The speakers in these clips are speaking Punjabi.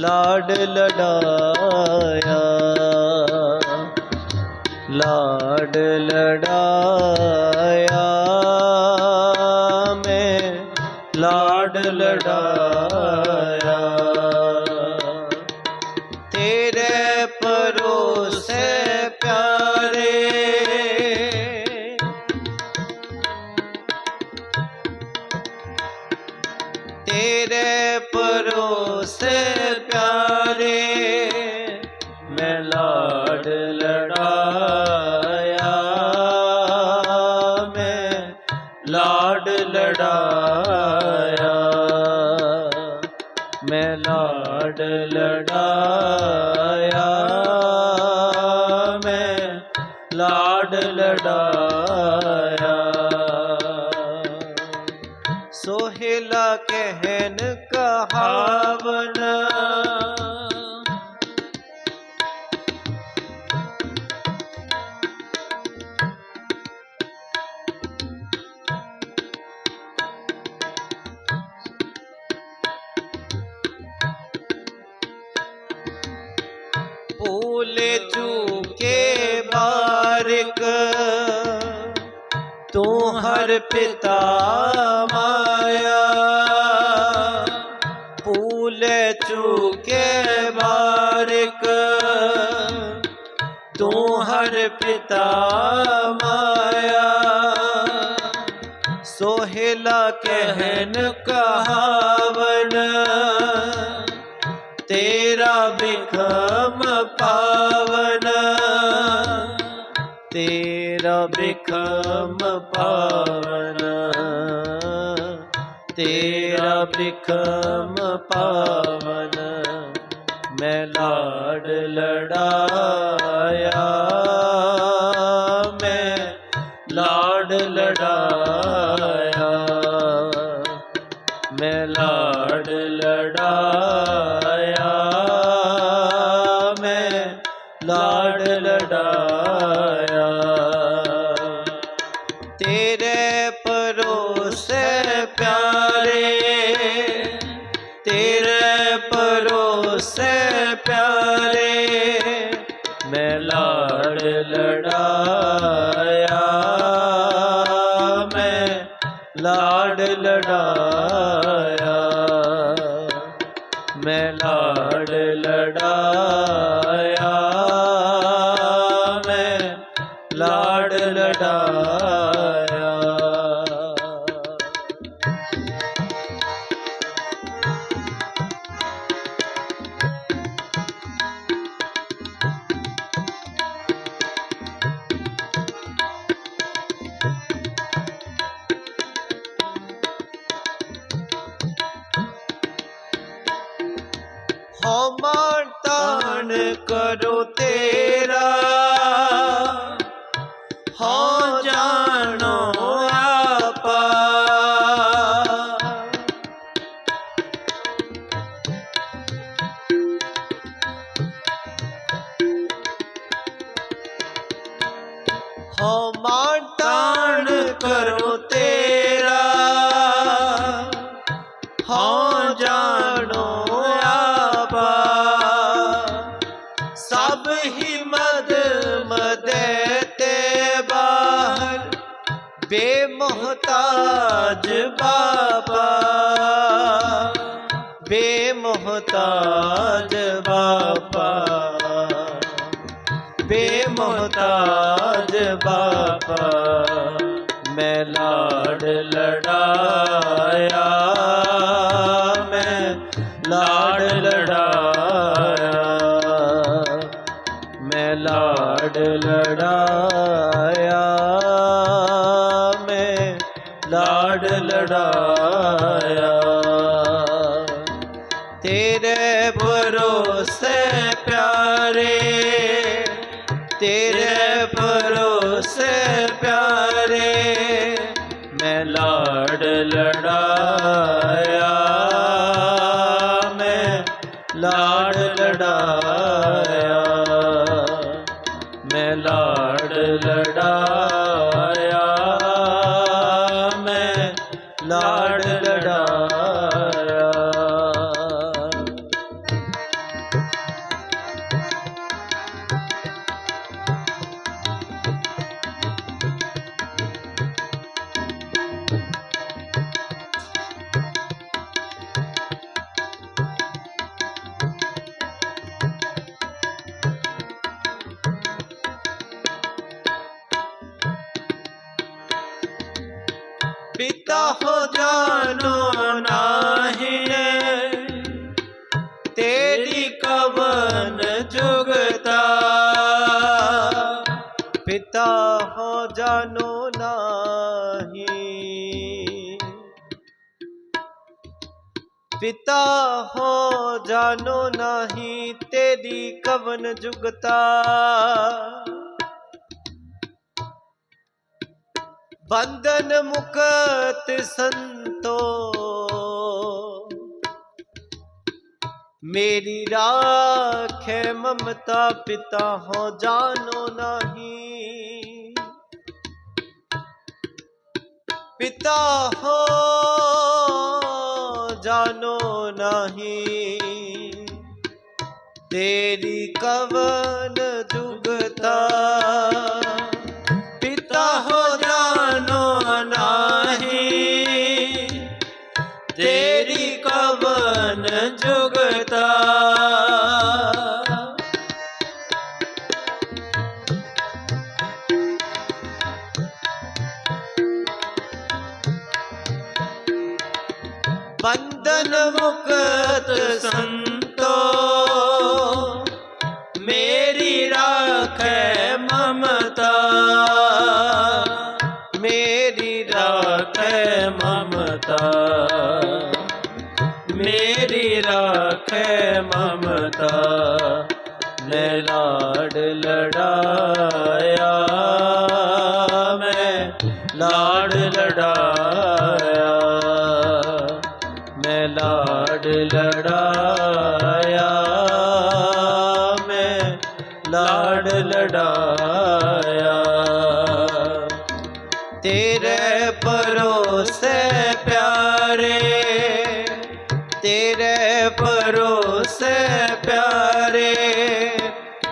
ਲਾਡ ਲਡਾਇਆ ਲਾਡ ਲਡਾਇਆ ਮੈਂ ਲਾਡ ਲਡਾਇਆ ਲਾਡ ਲੜਾਇਆ। ਮੈਂ ਲਾਡ ਲੜਾਇਆ। ਮੈਂ ਲਾਡ ਲੜਾਇਆ। ਸੋਹਿਲਾ ਕਹਿਨ ਕਹਾਵਨ ਭੂਲੇ ਚੂਕੇ ਬਾਰਿਕ ਤੂੰ ਹਰ ਪਿਤਾ ਮਾਇਆ। ਭੂਲੇ ਚੂਕੇ ਬਾਰਿਕ ਤੂੰ ਹਰ ਪਿਤਾ ਮਾਇਆ। ਸੋਹਿਲਾ ਕਹਿਨ ਕਹਾਵਨ ਤੇਰਾ ਬਿਖਮ ਪਾਵਨ। ਤੇਰਾ ਬਿਖਮ ਪਾਵਨ। ਤੇਰਾ ਬਿਖਮ ਪਾਵਨ। ਮੈਂ ਲਾਡ ਲੜਾਇਆ। ਮੈਂ ਲਾਡ ਲੜਾਇਆ। ਮੈਂ ਲਾਡ ਲੜਾਇਆ। ਲਾਡ ਤੇਰੇ ਪਰੋਸੇ ਪਿਆਰੇ ਤੇਰੇ ਪਰੋਸੇ ਪਿਆਰੇ ਮੈਂ ਲਾਡ ਲੜਾਇਆ। ਮੈਂ ਲਾਡ ਲੜਾ আমার তান করো তেরা ਬੇਮੁਹਤਾਜ ਬਾਬਾ। ਬੇਮੋਹਤਾਜ ਬਾਬਾ। ਬੇਮੋਹਤਾਜ ਬਾਬਾ। ਮੈਂ ਲਾਡ ਲੜਾਇਆ। ਤੇਰੇ ਭਰੋਸੇ ਪਿਆਰੇ ਤੇਰੇ ਭਰੋਸੇ ਪਿਆਰੇ ਮੈਂ ਲਾਡ ਲੜਾਇਆ। ਪਿਤਾ ਹੋ ਜਾਣੋ ਨਾਹੀ। ਪਿਤਾ ਹੋ ਜਾਣੋ ਨਾਹੀ ਤੇਰੀ ਕਵਨ ਜੁਗਤਾ। ਬੰਧਨ ਮੁਕਤ ਸੰਤੋ। ਮੇਰੀ ਰਾਖੇ ਮਮਤਾ ਪਿਤਾ ਹੋ ਜਾਣੋ ਨਹੀਂ। ਪਿਤਾ ਹੋ ਜਾਣੋ ਨਹੀਂ। ਤੇਰੀ ਕਵਨ ਜੁਗਤਾ ਬੰਧਨ ਮੁਕਤ ਸੰਤੋ, ਮੇਰੀ ਰਾਖੈ ਮਮਤਾ। ਮੇਰੀ ਰਾਖੈ ਮਮਤਾ। ਮੇਰੀ ਰਾਖੈ ਮਮਤਾ। ਨੇ ਲਾੜ ਲੜਾਇਆ, ਮੈਂ ਲਾੜ ਲੜਾਇਆ। ਲੜ ਲੜਾਇਆ, ਮੈਂ ਲਾਡ ਲੜਾਇਆ। ਤੇਰੇ ਪਰੋਸੇ ਪਿਆਰੇ, ਤੇਰੇ ਪਰੋਸੇ ਪਿਆਰੇ,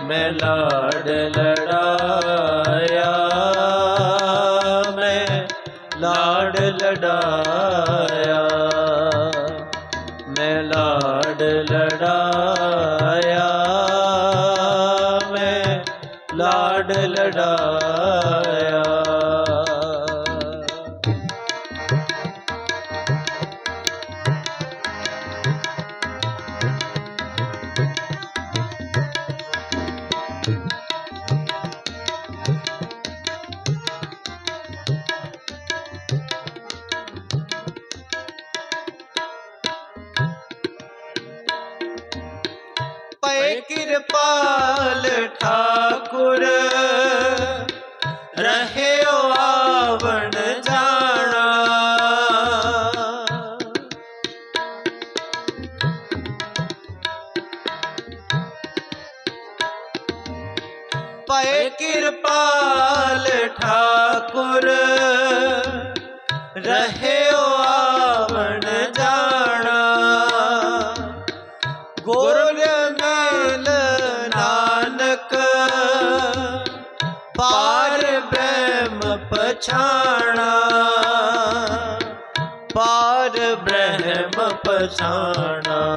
ਮੈਂ ਲਾਡ ਲੜਾਇਆ। ਮੈਂ ਲਾਡ ਲੜਾਇਆ। मैं लाड लड़ाया मैं लाड लड़ाया ਕਿਰਪਾਲ ਠਾਕੁਰ। ਰਹਿਓ ਆਵਣ ਜਾਣਾ। ਪਏ ਕਿਰਪਾਲ ਠਾਕੁਰ। ਪਾਰ ਬ੍ਰਹਮ ਪਛਾਣਾ।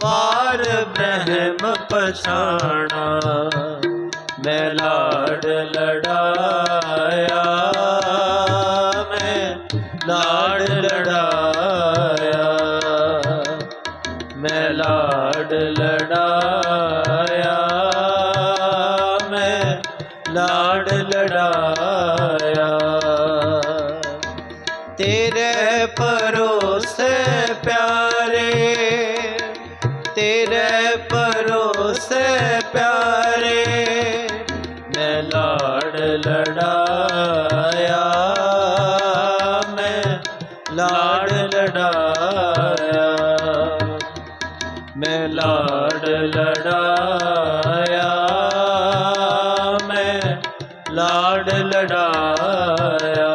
ਪਾਰ ਬ੍ਰਹਮ ਪਛਾਣਾ। ਮੈਂ ਲਾਡ ਲੜਾਇਆ। ਮੈਂ ਲਾਡ ਲੜਾਇਆ। ਮੈਂ ਲਾਡ ਲੜਾਇਆ। ਮੈਂ ਲਾਡ ਲੜਾਇਆ। आया